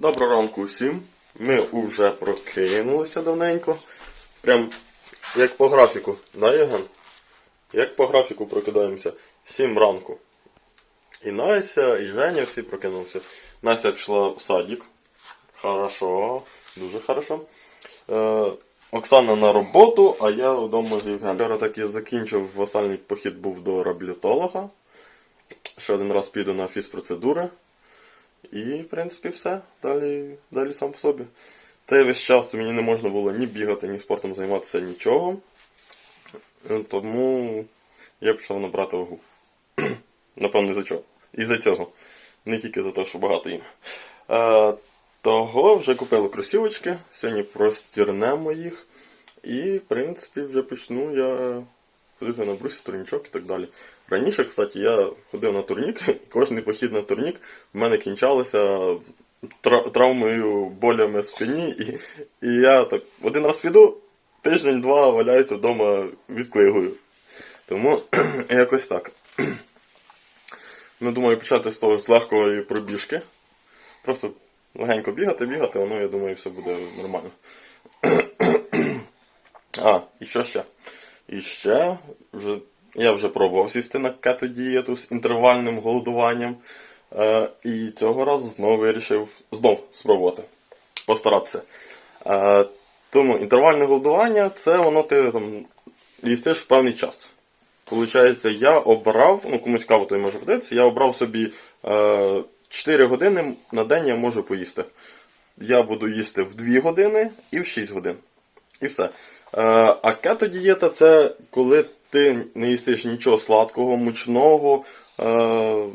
Доброго ранку всім. Ми вже прокинулися давненько. Прям як по графіку, да, Євген? Як по графіку прокидаємося. 7 ранку. І Настя, і Женя всі прокинулися. Настя пішла в садик. Хорошо, дуже хорошо. Е, Оксана на роботу, а я вдома з Євгеном. Вчора так і закінчив останній похід був до реабілітолога. Ще один раз піду на фізпроцедури. І, в принципі, все. Далі, далі сам по собі. Цей весь час мені не можна було ні бігати, ні спортом займатися, нічого. Тому я почав набрати вагу. Напевно, за чого. І за цього. Не тільки за те, що багато їм. Е, того вже купили кросівочки. Сьогодні простірнемо їх. І, в принципі, вже почну я ходити на брусі, турнічок і так далі. Раніше, кстати, я ходив на турнік, і кожен похід на турнік в мене кінчалося травмою, болями в спині. І, і я так один раз піду, тиждень-два валяюся вдома відклигою. Тому якось так. Ну, думаю, почати з того з легкої пробіжки. Просто легенько бігати, бігати, воно, я думаю, все буде нормально. А, і що ще? І ще вже, я вже пробував сісти на кето-дієту з інтервальним голодуванням. Е, і цього разу знову вирішив знов спробувати. Постаратися. Е, тому інтервальне голодування це воно ти там їстиш в певний час. Получається, я обрав, ну комусь цікаво, той може подивитися, я обрав собі е, 4 години на день я можу поїсти. Я буду їсти в 2 години і в 6 годин. І все. Е, а кето-дієта це коли ти не їстиш нічого сладкого, мучного. Е,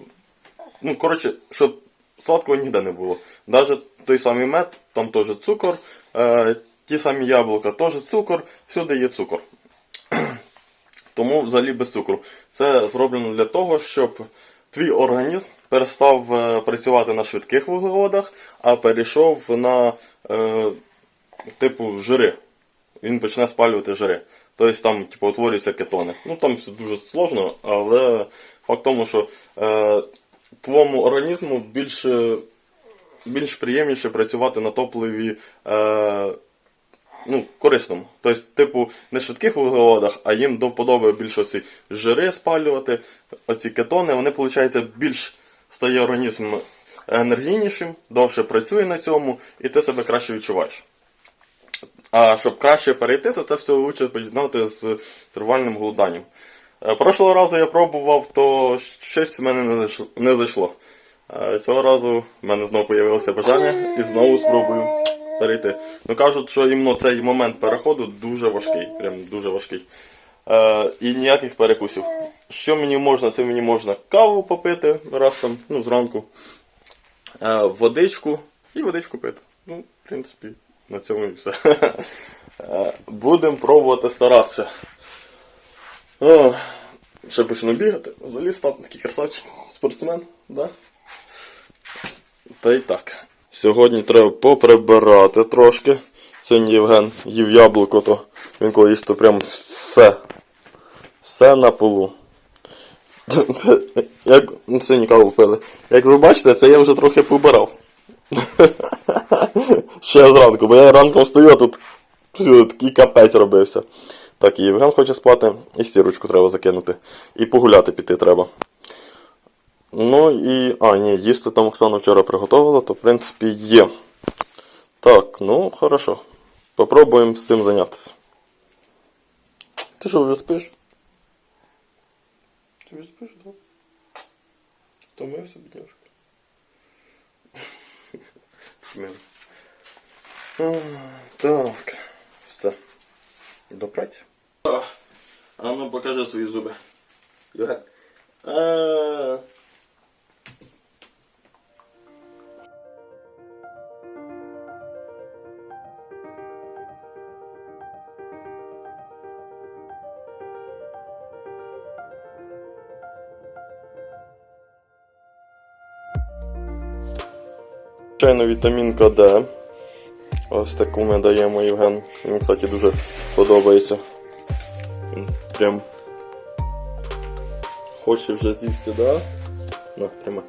ну, коротше, щоб сладкого ніде не було. Навіть той самий мед, там теж цукор, е, ті самі яблука теж цукор, всюди є цукор. Тому взагалі без цукру. Це зроблено для того, щоб твій організм перестав е, працювати на швидких вуглеводах, а перейшов на е, типу жири. Він почне спалювати жири. Тобто там типу, утворюються кетони. Ну там все дуже сложно, але факт в тому, що е, твоєму організму більш, е, більш приємніше працювати на топливі. Е, ну, корисному. Тобто, типу, не швидких вуглеводах, а їм до вподоби більше оці жири спалювати, оці кетони, вони, виходить, більш стає організм енергійнішим, довше працює на цьому, і ти себе краще відчуваєш. А щоб краще перейти, то це все лучше поєднати з тривальним голоданням. Е, Прошлого разу я пробував, то щось в мене не зайшло. Е, Цього разу в мене знову з'явилося бажання і знову спробую перейти. Ну кажуть, що іменно цей момент переходу дуже важкий. Прям дуже важкий. Е, і ніяких перекусів. Що мені можна, це мені можна каву попити раз там, ну, зранку, е, водичку і водичку пити. Ну, в принципі, на цьому і все. Е, Будемо пробувати старатися. О, ще почну бігати. Взагалі став такий красавчик, спортсмен, да? Та й так. Сьогодні треба поприбирати трошки. Сьогодні Євген їв яблуко, то він коли їсть, то прям все. Все на полу. Як ну, сьогодні каву пили. Як ви бачите, це я вже трохи побирав. Ще зранку, бо я ранком встаю, а тут такий капець робився. Так, і Євген хоче спати, і стірочку треба закинути. І погуляти піти треба. Ну і. А, ні, їсти там Оксана вчора приготувала, то в принципі є. Так, ну хорошо. Попробуємо з цим зайнятися. Ти що вже спиш? Ти вже спиш, так? Втомився, бідняшка. А, Так. Все. До праці. А ну покажи свої зуби. Йоген. А. Звичайно, вітамінка Д. Ось таку ми даємо Євген. Мені, кстати, дуже подобається. Він Прям хоче вже з'їсти, да? На, тримай.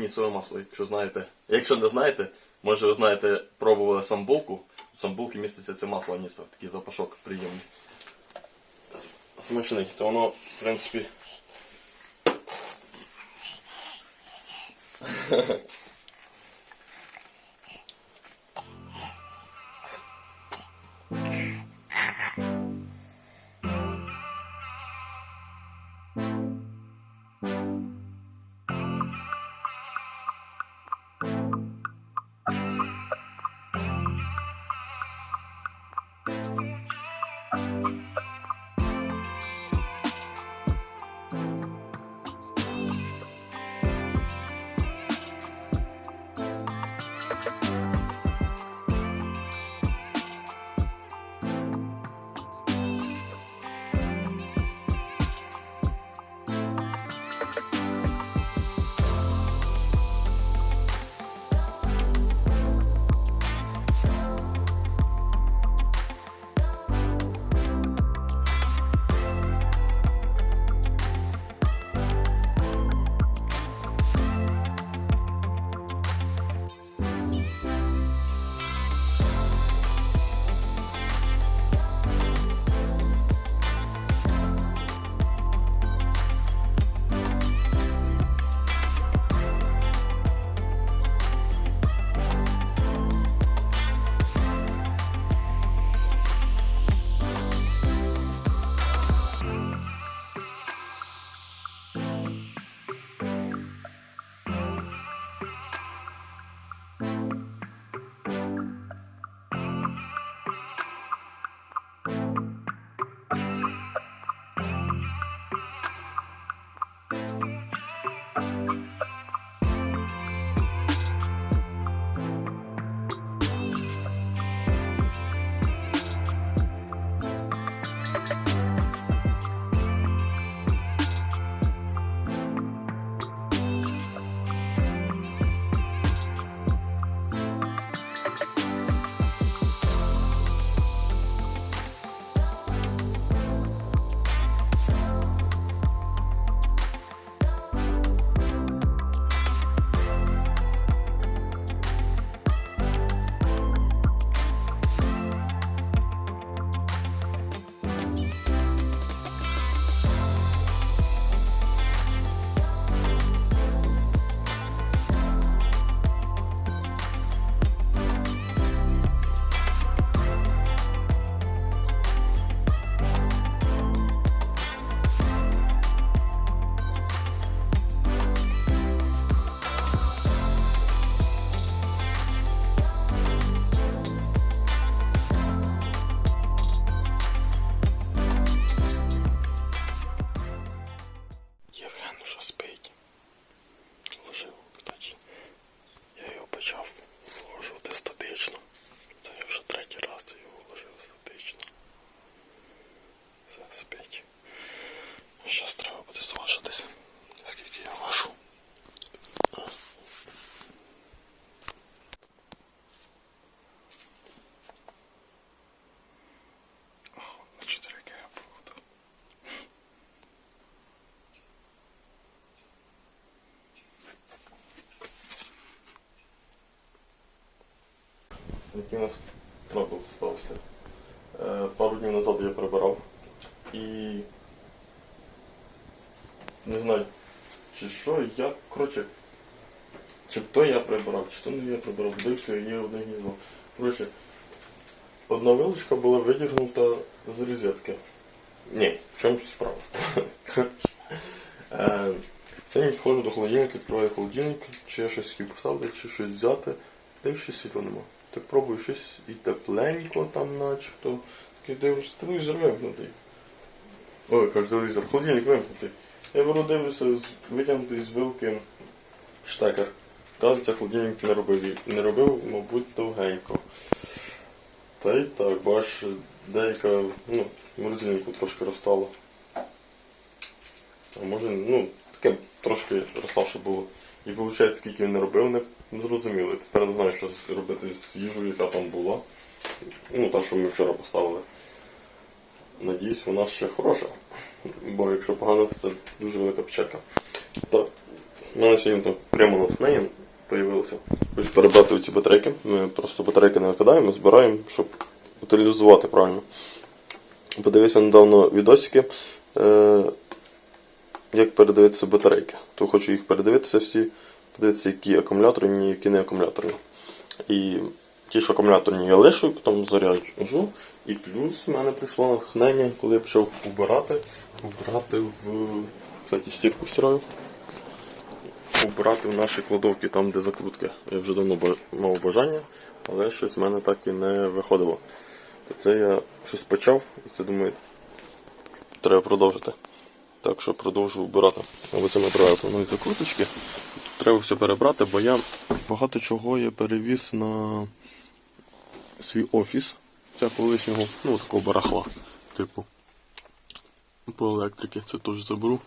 Анісове масло, якщо знаєте. Якщо не знаєте, може ви знаєте, пробували самбулку. В самбулці міститься це масло анісове, такий запашок приємний. Смачний, то воно, в принципі. Євген Який у нас трабл стався. Е, пару днів назад я прибирав і не знаю, чи що, я, коротше, чи то я прибирав, чи то не я прибирав, дивився, є одне гніздо. Коротше, одна вилочка була видіргнута з розетки. Ні, в чому справа? Е, Це я підходжу до холодильника, відкриваю холодильник, чи я щось хотів поставити, чи щось взяти. Дивлюсь, світла нема. Так пробую щось і тепленько там начебто. Такий дивлюсь, телевізор вимкнутий. Ой, кажу, телевізор, холодильник вимкнутий. Я беру дивлюся, витягнутий з вилки штекер. Кажеться, холодильник не робив. Не робив, мабуть, довгенько. Та й так, бач, деяка, ну, морозильнику трошки розстало. А може, ну, таке трошки розставше було. І виходить, скільки він не робив, не, зрозуміли. Тепер не знаю, що робити з їжею, яка там була. Ну, та, що ми вчора поставили. Надіюсь, вона ще хороша. Бо якщо погано, то це дуже велика печалька. Так, У мене сьогодні там прямо натхнення появилося. Хочу перебрати ці батарейки. Ми просто батарейки не викидаємо, збираємо, щоб утилізувати правильно. Подивився недавно відосики, е, як передивитися батарейки. То хочу їх передивитися всі, подивитися, які акумуляторні, які не акумуляторні. І ті, що акумуляторні, я лишу, потім заряджу. І плюс в мене прийшло натхнення, коли я почав убирати. Убирати в. Кстати, стірку стираю. Убирати в наші кладовки там, де закрутки. Я вже давно мав бажання, але щось в мене так і не виходило. Це я щось почав, і це думаю, треба продовжити. Так що продовжу вбирати. Або це ми привезли нові закруточки. Треба все перебрати, бо я багато чого я перевіз на свій офіс. Це колишнього, ну, такого барахла, типу. По електрики це теж заберу.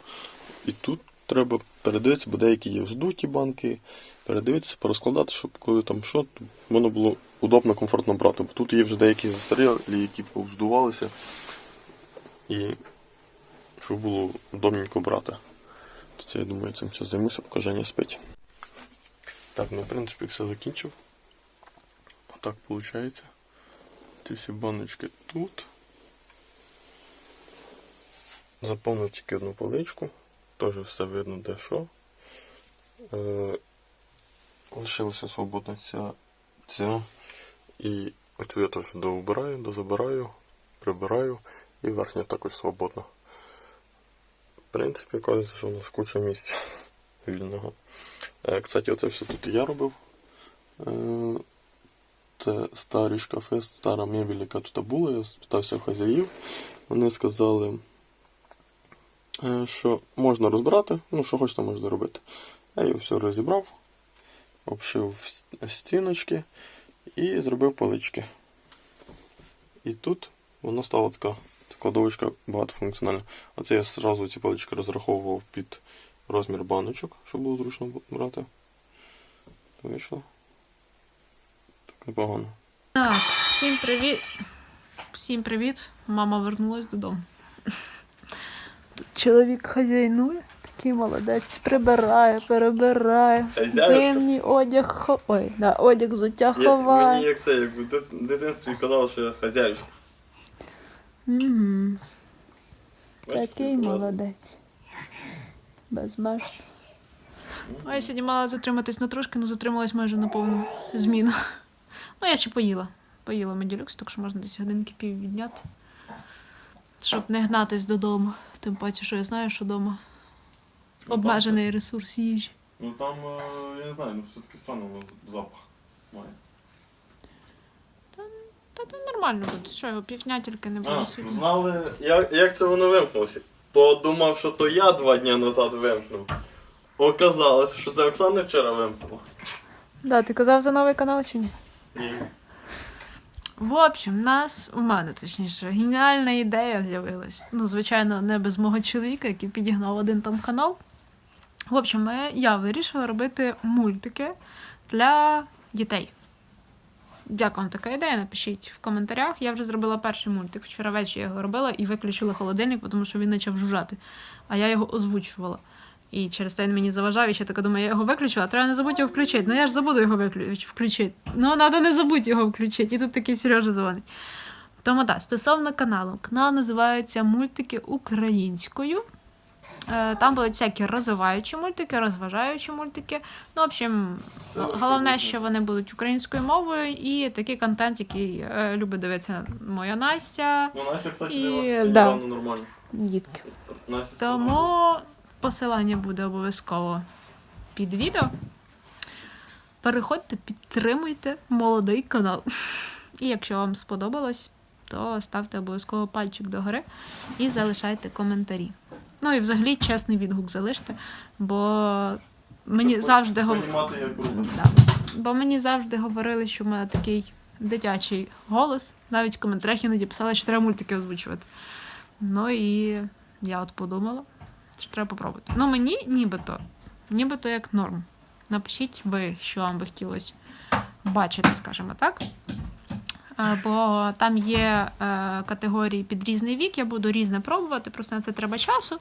І тут треба передивитися, бо деякі є вздуті банки, передивитися, порозкладати, щоб коли там що, воно було удобно, комфортно брати. Бо тут є вже деякі застарілі, які повздувалися. І щоб було удобненько брати. Це я думаю, цим все займуся, поки Женя спить. Так, ну в принципі все закінчив. Отак виходить. Ці всі баночки тут. Заповнив тільки одну поличку. Теж все видно де що. Е, лишилася свободна ця, ця. І оцю я теж доубираю, дозабираю, прибираю і верхня також свободна. Принципі, кажеться, що у нас куча місця вільного. Е, кстати, оце все тут я робив. Е, це старі шкафи, стара мебель, яка тут була. Я спитався хазяїв. Вони сказали, е, що можна розбирати, ну що хочете, можна робити. Я його все розібрав, обшив стіночки і зробив полички. І тут воно стала така кладовочка багатофункціональна. Оце я зразу ці полички розраховував під розмір баночок, щоб було зручно брати. Вийшло. Так непогано. Так, всім привіт. Всім привіт. Мама вернулась додому. Тут чоловік хазяйнує, такий молодець, прибирає, перебирає. Хазяюшка. Зимній одяг хо... Ой, да, одяг взуття Я, мені як це, як в дит- дитинстві казав, що я хазяюшка. Угу. Такий молодець. Безмежно. А я сьогодні мала затриматись на трошки, ну затрималась майже на повну зміну. Ну, я ще поїла. Поїла меділюкс, так що можна десь годинки пів відняти. Щоб не гнатись додому. Тим паче, що я знаю, що вдома Ну, обмежений ресурс їжі. Ну там, е, я не знаю, ну все-таки странно запах має. Та там нормально буде. Що його півдня тільки не було А, ну, знали, як, як це воно вимкнулося? То думав, що то я два дні назад вимкнув. Оказалось, що це Оксана вчора вимкнула. Да, ти казав за новий канал чи ні? Ні. В общем, нас, у мене точніше, геніальна ідея з'явилась. Ну, звичайно, не без мого чоловіка, який підігнав один там канал. В общем, ми, я вирішила робити мультики для дітей. Як вам така ідея? Напишіть в коментарях. Я вже зробила перший мультик. Вчора ввечері я його робила і виключила холодильник, тому що він почав жужжати. А я його озвучувала. І через те він мені заважав, і ще така думаю, я його виключу, а треба не забути його включити. Ну я ж забуду його включити. Ну, треба не забути його включити. І тут такий Сережа дзвонить. Тому так, стосовно каналу, канал називається Мультики українською. Е, Там будуть всякі розвиваючі мультики, розважаючі мультики. Ну, в общем, головне, що вони будуть українською мовою, і такий контент, який е, любить дивитися моя Настя, Ну, Настя, кстати, І, вас да. нормально. дітки. Настя Тому посилання буде обов'язково під відео. Переходьте, підтримуйте молодий канал. І якщо вам сподобалось, то ставте обов'язково пальчик догори і залишайте коментарі. Ну і взагалі чесний відгук залиште, бо мені завжди говорили. Да. Бо мені завжди говорили, що в мене такий дитячий голос. Навіть в коментарях іноді писали, що треба мультики озвучувати. Ну і я от подумала, що треба попробувати. Ну мені нібито, нібито як норм. Напишіть ви, що вам би хотілося бачити, скажімо так. Бо там є е, категорії під різний вік, я буду різне пробувати, просто на це треба часу.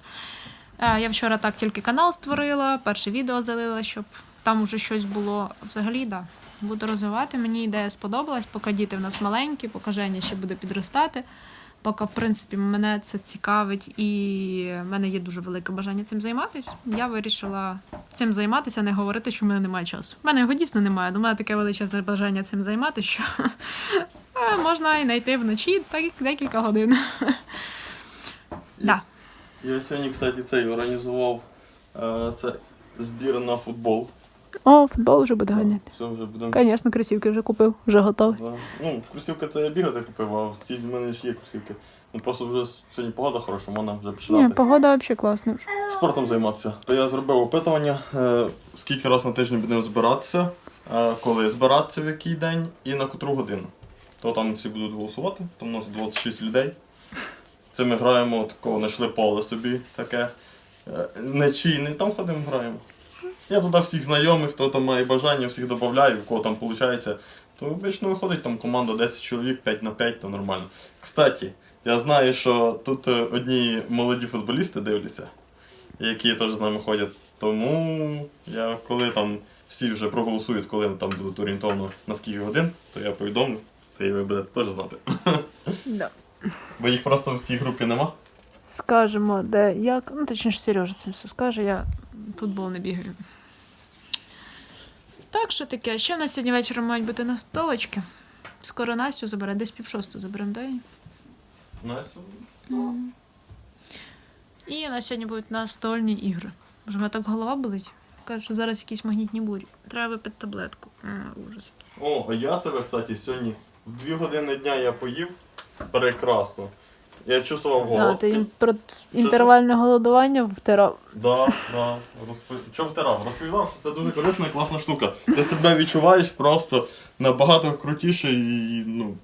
Е, Я вчора так тільки канал створила, перше відео залила, щоб там уже щось було. Взагалі, да. Буду розвивати. Мені ідея сподобалась, поки діти в нас маленькі, поки Женя ще буде підростати. Поки, в принципі, мене це цікавить і в мене є дуже велике бажання цим займатися. Я вирішила цим займатися, не говорити, що в мене немає часу. У мене його дійсно немає. але У мене таке величезне бажання цим займатися, що е, можна і знайти вночі декілька годин. Я сьогодні, кстати, цей організував е, збір на футбол. О, футбол вже буде Все вже будемо. Звісно, кросівки вже купив, вже готовий. Да. Ну, кросівки це я бігати купив, а в цій в мене ж є кросівки. Ну просто вже сьогодні погода хороша, можна вже Ні, погода взагалі класна. вже. спортом займатися. То я зробив опитування, е, скільки разів на тиждень будемо збиратися, е, коли збиратися в який день і на котру годину. То там всі будуть голосувати, там у нас 26 людей. Це ми граємо такого, знайшли поле собі таке. Е, Не чийне, там ходимо, граємо. Я туди всіх знайомих, хто там має бажання, всіх додаю, в кого там виходить. То обично виходить там команда 10 чоловік, 5 на 5, то нормально. Кстати, я знаю, що тут е, одні молоді футболісти дивляться, які теж з нами ходять. Тому я коли там всі вже проголосують, коли там будуть орієнтовно на скільки годин, то я повідомлю, то і ви будете теж знати. Да. Бо їх просто в цій групі нема. Скажемо, де як. Ну, точніше, Сережа це все скаже, я в футбол не бігаю. Так, що таке? Ще в нас сьогодні вечором мають бути на столочки. Скоро Настю забере, десь пів шосту заберемо, да? І у нас сьогодні будуть настольні ігри. Боже, у мене так голова болить. Кажуть, що зараз якісь магнітні бурі. Треба випити таблетку. А, ужас якийсь. О, а я себе, кстати, сьогодні в 2 години дня я поїв прекрасно. Я чувствував голод. Да, ти їм про інтервальне голодування втирав. Да, да. Розпо... Що втирав? Розповідав, що це дуже корисна і класна штука. Ти себе відчуваєш просто набагато крутіше і ну.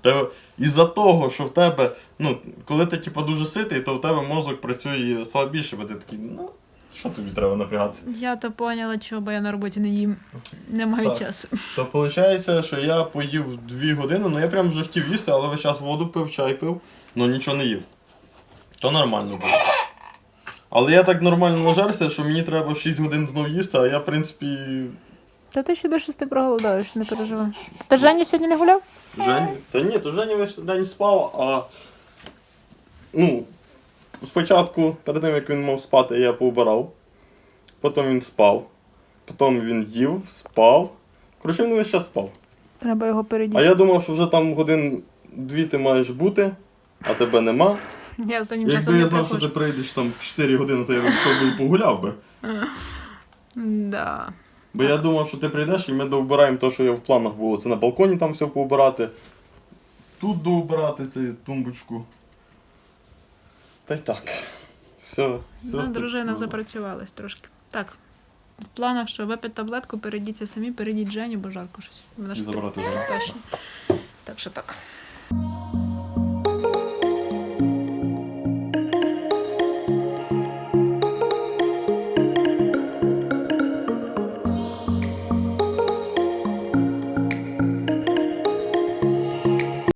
Тебе... Із-за того, що в тебе, ну, коли ти типу, дуже ситий, то в тебе мозок працює слабіше, бо ти такий, ну, що тобі треба напрягатися? Я то поняла, чого, бо я на роботі не їм. Не маю Так. часу. То виходить, що я поїв 2 години, ну я прям вже хотів їсти, але весь час воду пив, чай пив, ну нічого не їв. То нормально було. Але я так нормально нажерся, що мені треба 6 годин знов їсти, а я, в принципі, Та ти ще до шести проголодаєш, не переживай. Та Женя сьогодні не гуляв? Жень... Та ні, то Женя весь день спав, а. Ну, спочатку, перед тим як він мав спати, я поубирав. Потім він спав. Потім він їв, спав. Коротше, він весь час спав. Треба його передіти. А я думав, що вже там годин дві ти маєш бути, а тебе нема. Я останнім часом Якби я не знав, що ти прийдеш там 4 години, то я вийшов би і погуляв би. Да. Бо я думав, що ти прийдеш і ми доубираємо те, що я в планах було. Це на балконі там все поубирати. Тут доубирати цю тумбочку. Та й так. Все. все Ну, тут дружина було. запрацювалась трошки. Так. В планах, що випити таблетку, перейдіться самі, перейдіть Женю, бо жарко щось. Вона І ж забрати. Точно. Так що так.